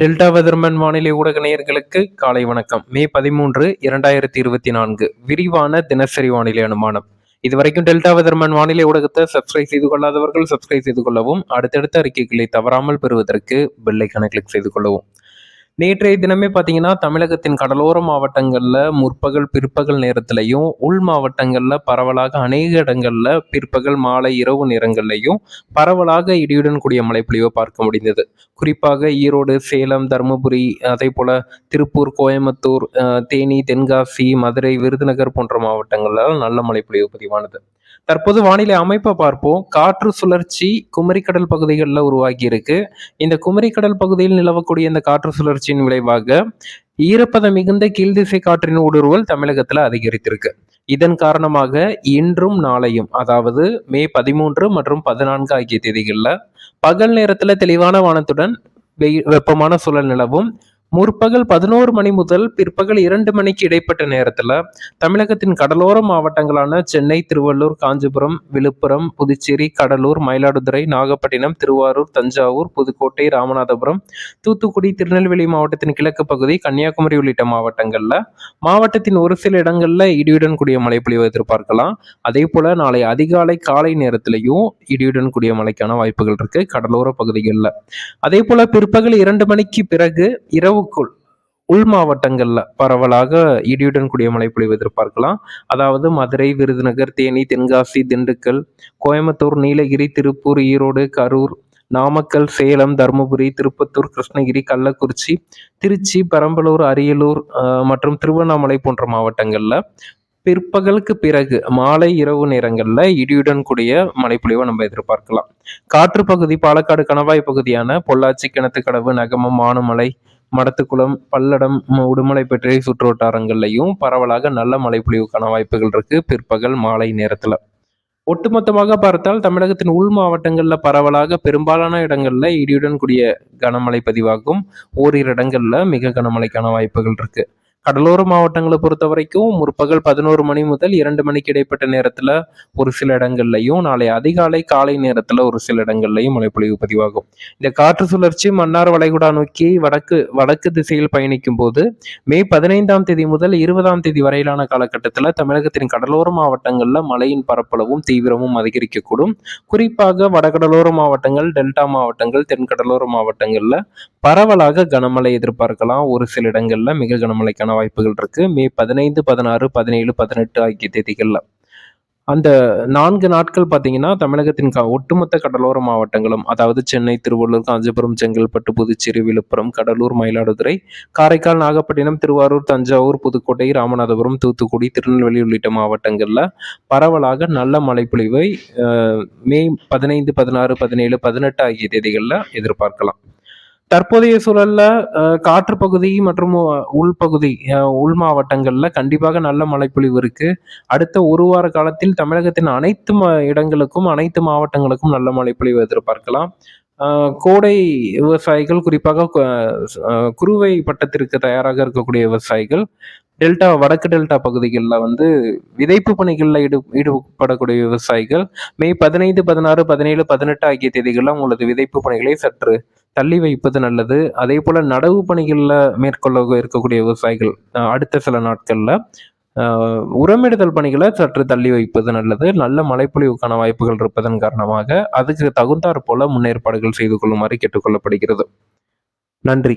Delta weatherman வானிலை ஊடக நேயர்களுக்கு காலை வணக்கம். மே பதிமூன்று இரண்டாயிரத்தி இருபத்தி நான்கு. விரிவான தினசரி வானிலை அனுமானம். இதுவரைக்கும் டெல்டா வெதர்மன் வானிலை ஊடகத்தை சப்ஸ்கிரைப் செய்து கொள்ளாதவர்கள் சப்ஸ்கிரைப் செய்து கொள்ளவும் அடுத்தடுத்த அறிக்கைகளை தவறாமல் பெறுவதற்கு பெல்லைக்கான கிளிக் செய்து கொள்ளவும். நேற்றைய தினமே பார்த்தீங்கன்னா தமிழகத்தின் கடலோர மாவட்டங்களில் முற்பகல் பிற்பகல் நேரத்திலையும் உள் மாவட்டங்களில் பரவலாக அநேக இடங்களில் பிற்பகல் மாலை இரவு நேரங்கள்லையும் பரவலாக இடியுடன் கூடிய மழைப்பொழிவை பார்க்க முடிந்தது. குறிப்பாக ஈரோடு சேலம் தருமபுரி அதே போல் திருப்பூர் கோயம்புத்தூர் தேனி தென்காசி மதுரை விருதுநகர் போன்ற மாவட்டங்களில் நல்ல மழைப்பொழிவு பதிவானது. தற்போது வானிலை அமைப்பை பார்ப்போம். காற்று சுழற்சி குமரிக்கடல் பகுதிகளில் உருவாகி இருக்கு இந்த குமரிக்கடல் பகுதியில் நிலவக்கூடிய இந்த காற்று சுழற்சியின் விளைவாக ஈரப்பதம் மிகுந்த கீழ்திசை காற்றின் ஊடுருவல் தமிழகத்தில் அதிகரித்திருக்கு. இதன் காரணமாக இன்றும் நாளையும் அதாவது மே பதிமூன்று மற்றும் பதினான்கு ஆகிய தேதிகளில் பகல் நேரத்தில் தெளிவான வானத்துடன் வெப்பமான சூழல் நிலவும். முற்பகல் பதினோரு மணி முதல் பிற்பகல் இரண்டு மணிக்கு இடைப்பட்ட நேரத்தில் தமிழகத்தின் கடலோர மாவட்டங்களான சென்னை திருவள்ளூர் காஞ்சிபுரம் விழுப்புரம் புதுச்சேரி கடலூர் மயிலாடுதுறை நாகப்பட்டினம் திருவாரூர் தஞ்சாவூர் புதுக்கோட்டை ராமநாதபுரம் தூத்துக்குடி திருநெல்வேலி மாவட்டத்தின் கிழக்கு பகுதி கன்னியாகுமரி உள்ளிட்ட மாவட்டங்களில் மாவட்டத்தின் ஒரு சில இடங்களில் இடியுடன் கூடிய மழை பொழிவு எதிர்பார்க்கலாம். அதே போல நாளை அதிகாலை காலை நேரத்திலையும் இடியுடன் கூடிய மழைக்கான வாய்ப்புகள் இருக்கு கடலோர பகுதிகளில். அதே போல பிற்பகல் இரண்டு மணிக்கு பிறகு இரவு இரவுக்குள் உள் மாவட்டங்களில் பரவலாக இடியுடன் கூடிய மழை பொழிவு எதிர்பார்க்கலாம். அதாவது மதுரை விருதுநகர் தேனி தென்காசி திண்டுக்கல் கோயம்புத்தூர் நீலகிரி திருப்பூர் ஈரோடு கரூர் நாமக்கல் சேலம் தருமபுரி திருப்பத்தூர் கிருஷ்ணகிரி கள்ளக்குறிச்சி திருச்சி பெரம்பலூர் அரியலூர் மற்றும் திருவண்ணாமலை போன்ற மாவட்டங்களில் பிற்பகலுக்கு பிறகு மாலை இரவு நேரங்களில் இடியுடன் கூடிய மழைப்பொழிவை நம்ம எதிர்பார்க்கலாம். காற்று பகுதி பாலக்காடு கணவாய் பகுதியான பொள்ளாச்சி கிணத்துக்கடவு நகமம் மானுமலை மடத்துக்குளம் பல்லடம் உடுமலைப்பேட்டை சுற்று வட்டாரங்கள்லையும் பரவலாக நல்ல மழை பொழிவுக்கான வாய்ப்புகள் இருக்கு. பிற்பகல் மாலை நேரத்துல. ஒட்டுமொத்தமாக பார்த்தால் தமிழகத்தின் உள் மாவட்டங்களில் பரவலாக பெரும்பாலான இடங்களில் இடியுடன் கூடிய கனமழை பதிவாகும். ஓரிரு இடங்களில் மிக கனமழைக்கான வாய்ப்புகள் இருக்குது கடலோர மாவட்டங்களை பொறுத்த வரைக்கும் முற்பகல் பதினோரு மணி முதல் இரண்டு மணிக்கு இடைப்பட்ட நேரத்தில் ஒரு சில இடங்கள்லையும் நாளை அதிகாலை காலை நேரத்தில் ஒரு சில இடங்கள்லையும் மழைப்பொழிவு பதிவாகும். இந்த காற்று சுழற்சி மன்னார் வளைகுடா நோக்கி வடக்கு வடக்கு திசையில் பயணிக்கும் போது மே பதினைந்தாம் தேதி முதல் இருபதாம் தேதி வரையிலான காலகட்டத்தில் தமிழகத்தின் கடலோர மாவட்டங்களில் மழையின் பரப்பளவும் தீவிரமும் அதிகரிக்கக்கூடும். குறிப்பாக வடகடலோர மாவட்டங்கள் டெல்டா மாவட்டங்கள் தென்கடலோர மாவட்டங்களில் பரவலாக கனமழை எதிர்பார்க்கலாம். ஒரு சில இடங்களில் மிக கனமழைக்கான வாய்ப்புகள் இருக்கு. மே பதினைந்து பதினாறு பதினேழு பதினெட்டு ஆகிய தேதிகளில். அந்த நான்கு நாட்கள் பார்த்தீங்கன்னா தமிழகத்தின் க ஒட்டுமொத்த கடலோர மாவட்டங்களும் அதாவது சென்னை திருவள்ளூர் காஞ்சிபுரம் செங்கல்பட்டு புதுச்சேரி விழுப்புரம் கடலூர் மயிலாடுதுறை காரைக்கால் நாகப்பட்டினம் திருவாரூர் தஞ்சாவூர் புதுக்கோட்டை ராமநாதபுரம் தூத்துக்குடி திருநெல்வேலி உள்ளிட்ட மாவட்டங்களில் பரவலாக நல்ல மழைப்பொழிவை மே பதினைந்து பதினாறு பதினேழு பதினெட்டு ஆகிய தேதிகளில் எதிர்பார்க்கலாம். தற்போதைய சூழல்ல காற்று பகுதி மற்றும் உள்பகுதி உள் மாவட்டங்கள்ல கண்டிப்பாக நல்ல மழைப்பொழிவு இருக்கு. அடுத்த ஒரு வார காலத்தில் தமிழகத்தின் அனைத்து இடங்களுக்கும் அனைத்து மாவட்டங்களுக்கும் நல்ல மழைப்பொழிவு எதிர்பார்க்கலாம். கோடை விவசாயிகள் குறிப்பாக குறுவை பட்டத்திற்கு தயாராக இருக்கக்கூடிய விவசாயிகள் டெல்டா வடக்கு டெல்டா பகுதிகளில் வந்து விதைப்பு பணிகளில் ஈடு ஈடுபடக்கூடிய விவசாயிகள் மே பதினைந்து பதினாறு பதினேழு பதினெட்டு ஆகிய தேதிகளில் உங்களது விதைப்பு பணிகளை சற்று தள்ளி வைப்பது நல்லது. அதே போல் நடவு பணிகளில் மேற்கொள்ள இருக்கக்கூடிய விவசாயிகள் அடுத்த சில நாட்களில் உரமிடுதல் பணிகளை சற்று தள்ளி வைப்பது நல்லது. நல்ல மழைப்பொழிவுக்கான வாய்ப்புகள் இருப்பதன் காரணமாக அதுக்கு தகுந்தாற் போல முன்னேற்பாடுகள் செய்து கொள்ளுமாறு கேட்டுக்கொள்ளப்படுகிறது. நன்றி.